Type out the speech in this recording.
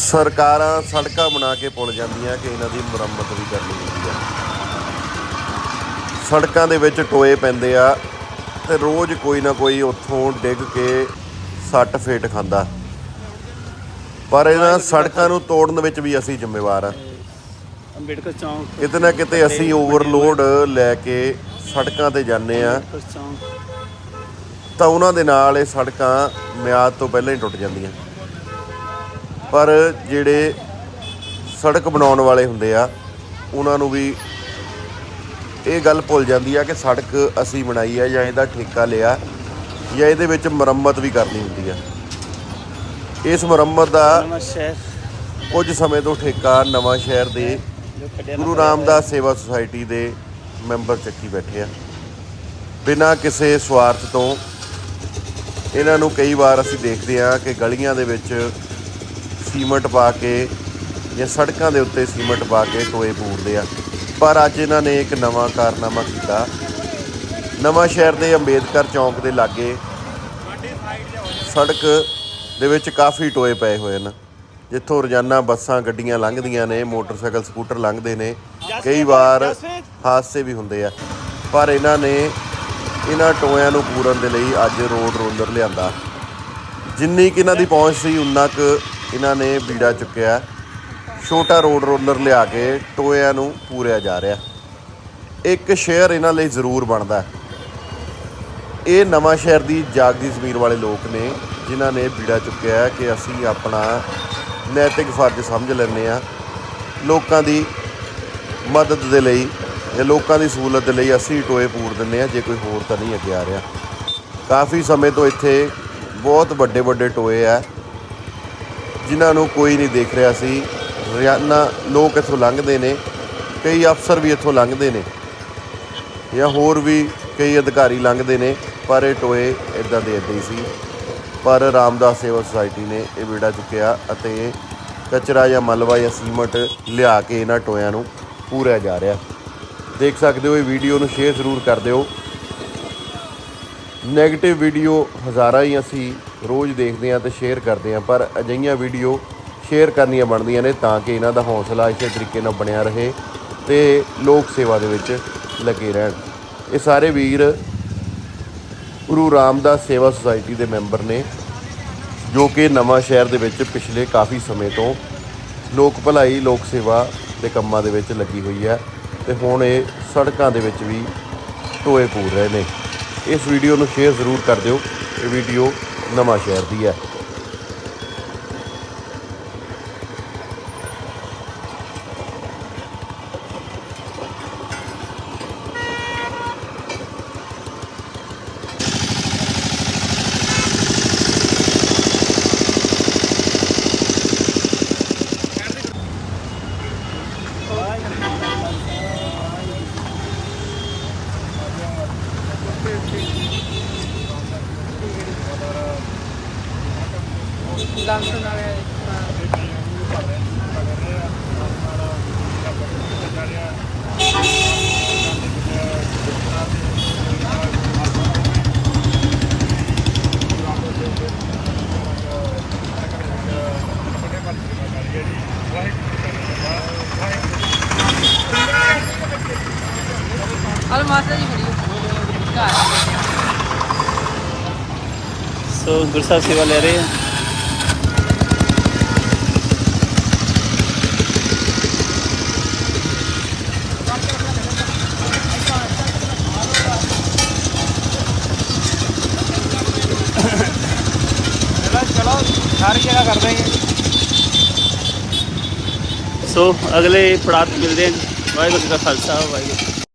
ਸਰਕਾਰਾਂ ਸੜਕਾਂ ਬਣਾ ਕੇ ਪੁੱਲ ਜਾਂਦੀਆਂ ਕਿ ਇਹਨਾਂ ਦੀ ਮੁਰੰਮਤ ਵੀ ਕਰਨੀ ਹੁੰਦੀ ਆ। ਸੜਕਾਂ ਦੇ ਵਿੱਚ ਟੋਏ ਪੈਂਦੇ ਆ ਤੇ ਰੋਜ਼ ਕੋਈ ਨਾ ਕੋਈ ਉੱਥੋਂ ਡਿੱਗ ਕੇ ਸੱਟ ਫੇਟ ਖਾਂਦਾ। ਪਰ ਇਹਨਾਂ ਸੜਕਾਂ ਨੂੰ ਤੋੜਨ ਵਿੱਚ ਵੀ ਅਸੀਂ ਜ਼ਿੰਮੇਵਾਰ ਆ। ਅੰਬੇਡਕਰ ਚੌਂਕ ਕਿਤੇ ਨਾ ਕਿਤੇ ਅਸੀਂ ਓਵਰਲੋਡ ਲੈ ਕੇ ਸੜਕਾਂ ਤੇ ਜਾਂਦੇ ਆ। ਤਾਂ ਉਹਨਾਂ ਦੇ ਨਾਲ ਇਹ ਸੜਕਾਂ ਮਿਆਦ ਤੋਂ ਪਹਿਲਾਂ ਹੀ ਟੁੱਟ ਜਾਂਦੀਆਂ। ਪਰ ਜਿਹੜੇ ਸੜਕ ਬਣਾਉਣ ਵਾਲੇ ਹੁੰਦੇ ਆ ਉਹਨਾਂ ਨੂੰ ਵੀ ਇਹ ਗੱਲ ਭੁੱਲ ਜਾਂਦੀ ਆ ਕਿ ਸੜਕ ਅਸੀਂ ਬਣਾਈ ਆ ਜਾਂ ਇਹਦਾ ਠੇਕਾ ਲਿਆ ਜਾਂ ਇਹਦੇ ਵਿੱਚ ਮੁਰੰਮਤ ਵੀ ਕਰਨੀ ਹੁੰਦੀ ਆ। ਇਸ ਮੁਰੰਮਤ ਦਾ ਕੁਝ ਸਮੇਂ ਤੋਂ ਠੇਕਾ ਨਵਾਂ ਸ਼ਹਿਰ ਦੇ ਗੁਰੂ ਰਾਮਦਾਸ ਸੇਵਾ ਸੁਸਾਇਟੀ ਦੇ ਮੈਂਬਰ ਚੱਕੀ ਬੈਠੇ ਆ। ਬਿਨਾਂ ਕਿਸੇ ਸਵਾਰਥ ਤੋਂ ਇਹਨਾਂ ਨੂੰ ਕਈ ਵਾਰ ਅਸੀਂ ਦੇਖਦੇ ਆ ਕਿ ਗਲੀਆਂ ਦੇ ਵਿੱਚ ਸੀਮਟ ਪਾ ਕੇ ਜਾਂ ਸੜਕਾਂ ਦੇ ਉੱਤੇ ਸੀਮੈਂਟ ਪਾ ਕੇ ਟੋਏ ਪੂਰਦੇ ਆ। ਪਰ ਅੱਜ ਇਹਨਾਂ ਨੇ ਇੱਕ ਨਵਾਂ ਕਾਰਨਾਮਾ ਕੀਤਾ। ਨਵਾਂ ਸ਼ਹਿਰ ਦੇ ਅੰਬੇਦਕਰ ਚੌਂਕ ਦੇ ਲਾਗੇ ਸੜਕ ਦੇ ਵਿੱਚ ਕਾਫੀ ਟੋਏ ਪਏ ਹੋਏ ਨੇ ਜਿੱਥੋਂ ਰੋਜ਼ਾਨਾ ਬੱਸਾਂ, ਗੱਡੀਆਂ ਲੰਘਦੀਆਂ ਨੇ, ਮੋਟਰਸਾਈਕਲ, ਸਕੂਟਰ ਲੰਘਦੇ ਨੇ। ਕਈ ਵਾਰ ਹਾਦਸੇ ਵੀ ਹੁੰਦੇ ਆ। ਪਰ ਇਹਨਾਂ ਨੇ ਇਹਨਾਂ ਟੋਇਆਂ ਨੂੰ ਪੂਰਨ ਦੇ ਲਈ ਅੱਜ ਰੋਡ ਰੋਲਰ ਲਿਆਂਦਾ। ਜਿੰਨੀ ਕਿ ਇਹਨਾਂ ਦੀ ਪਹੁੰਚ ਸੀ, ਉਨਾ ਕੁ ਇਹਨਾਂ ਨੇ ਬੀੜਾ ਚੁੱਕਿਆ। ਛੋਟਾ ਰੋਡ ਰੋਲਰ ਲਿਆ ਕੇ ਟੋਇਆਂ ਨੂੰ ਪੂਰਿਆ ਜਾ ਰਿਹਾ। ਇੱਕ ਸ਼ੇਅਰ ਇਹਨਾਂ ਲਈ ਜ਼ਰੂਰ ਬਣਦਾ ਇਹ ਨਵਾਂ ਸ਼ਹਿਰ ਦੀ ਜਾਗਦੀ ਜ਼ਮੀਰ ਵਾਲੇ ਲੋਕ ਨੇ, ਜਿਨ੍ਹਾਂ ਨੇ ਬੀੜਾ ਚੁੱਕਿਆ ਕਿ ਅਸੀਂ ਆਪਣਾ ਨੈਤਿਕ ਫਰਜ਼ ਸਮਝ ਲੈਂਦੇ ਆ ਲੋਕਾਂ ਦੀ ਮਦਦ ਦੇ ਲਈ ਜਾਂ ਲੋਕਾਂ ਦੀ ਸਹੂਲਤ ਦੇ ਲਈ ਅਸੀਂ ਟੋਏ ਪੂਰ ਦਿੰਦੇ ਆ ਜੇ ਕੋਈ ਹੋਰ ਤਾਂ ਨਹੀਂ ਅੱਗੇ ਆ ਰਿਹਾ। ਕਾਫੀ ਸਮੇਂ ਤੋਂ ਇੱਥੇ ਬਹੁਤ ਵੱਡੇ ਵੱਡੇ ਟੋਏ ਆ ਜਿਨ੍ਹਾਂ ਨੂੰ ਕੋਈ ਨਹੀਂ ਦੇਖ ਰਿਹਾ ਸੀ, ਰੋਜ਼ਾਨਾ ਲੋਕ ਇੱਥੋਂ ਲੰਘਦੇ ਨੇ, ਕਈ ਅਫਸਰ ਵੀ ਇੱਥੋਂ ਲੰਘਦੇ ਨੇ, ਜਾਂ ਹੋਰ ਵੀ ਕਈ ਅਧਿਕਾਰੀ ਲੰਘਦੇ ਨੇ, ਪਰ ਇਹ ਟੋਏ ਇਦਾਂ ਦੇ ਇੱਦਾਂ ਹੀ ਸੀ। ਪਰ ਰਾਮਦਾਸ ਸੇਵਾ ਸੁਸਾਇਟੀ ਨੇ ਇਹ ਬੇੜਾ ਚੁੱਕਿਆ ਅਤੇ ਕਚਰਾ ਜਾਂ ਮਲਵਾ ਜਾਂ ਸੀਮਟ ਲਿਆ ਕੇ ਇਹਨਾਂ ਟੋਇਆਂ ਨੂੰ ਪੂਰਿਆ ਜਾ ਰਿਹਾ। ਦੇਖ ਸਕਦੇ ਹੋ, ਇਹ ਵੀਡੀਓ ਨੂੰ ਸ਼ੇਅਰ ਜ਼ਰੂਰ ਕਰ ਦਿਓ। 네ਗੇਟਿਵ ਵੀਡੀਓ ਹਜ਼ਾਰਾਂ ਹੀ ਅਸੀਂ ਰੋਜ਼ ਦੇਖਦੇ ਹਾਂ ਤੇ ਸ਼ੇਅਰ ਕਰਦੇ ਹਾਂ, ਪਰ ਅਜਿਹੀਆਂ ਵੀਡੀਓ ਸ਼ੇਅਰ ਕਰਨੀਆਂ ਬਣਦੀਆਂ ਨੇ ਤਾਂ ਕਿ ਇਹਨਾਂ ਦਾ ਹੌਸਲਾ ਇਸੇ ਤਰੀਕੇ ਨਾਲ ਬਣਿਆ ਰਹੇ ਤੇ ਲੋਕ ਸੇਵਾ ਦੇ ਵਿੱਚ ਲੱਗੇ ਰਹਿਣ। ਇਹ ਸਾਰੇ ਵੀਰ ਗੁਰੂ ਰਾਮਦਾਸ ਸੇਵਾ ਸੁਸਾਇਟੀ ਦੇ ਮੈਂਬਰ ਨੇ, ਜੋ ਕਿ ਨਵਾਂ ਸ਼ਹਿਰ ਦੇ ਵਿੱਚ ਪਿਛਲੇ ਕਾਫੀ ਸਮੇਂ ਤੋਂ ਲੋਕ ਭਲਾਈ, ਲੋਕ ਸੇਵਾ ਦੇ ਕੰਮਾਂ ਦੇ ਵਿੱਚ ਲੱਗੀ ਹੋਈ ਹੈ ਤੇ ਹੁਣ ਇਹ ਸੜਕਾਂ ਦੇ ਵਿੱਚ ਵੀ ਟੋਏ ਪੂਰ ਰਹੇ ਨੇ। ਇਸ ਵੀਡੀਓ ਨੂੰ ਸ਼ੇਅਰ ਜ਼ਰੂਰ ਕਰ ਦਿਓ। ਇਹ ਵੀਡੀਓ ਨਵਾਂ ਸ਼ਹਿਰ ਦੀ ਹੈ। ਲੰਸਨ ਵਾਲੇ ਹਲ ਮਾਤਾ ਜੀ ਖੜੀ ਘਰ ਸੋ ਗੁਰਸਾਹਿਬ ਸੇਵਾ ਲੈ ਰਹੇ ਆ। ਸਾਰੀ ਜਗ੍ਹਾ ਕਰ ਦੇਂਗੇ ਸੋ ਅਗਲੇ ਪੜਾਅ 'ਤੇ ਮਿਲਦੇ ਹਾਂ ਵਾਹਿਗੁਰੂ ਜੀ ਕਾ ਖਾਲਸਾ, ਵਾਹਿਗੁਰੂ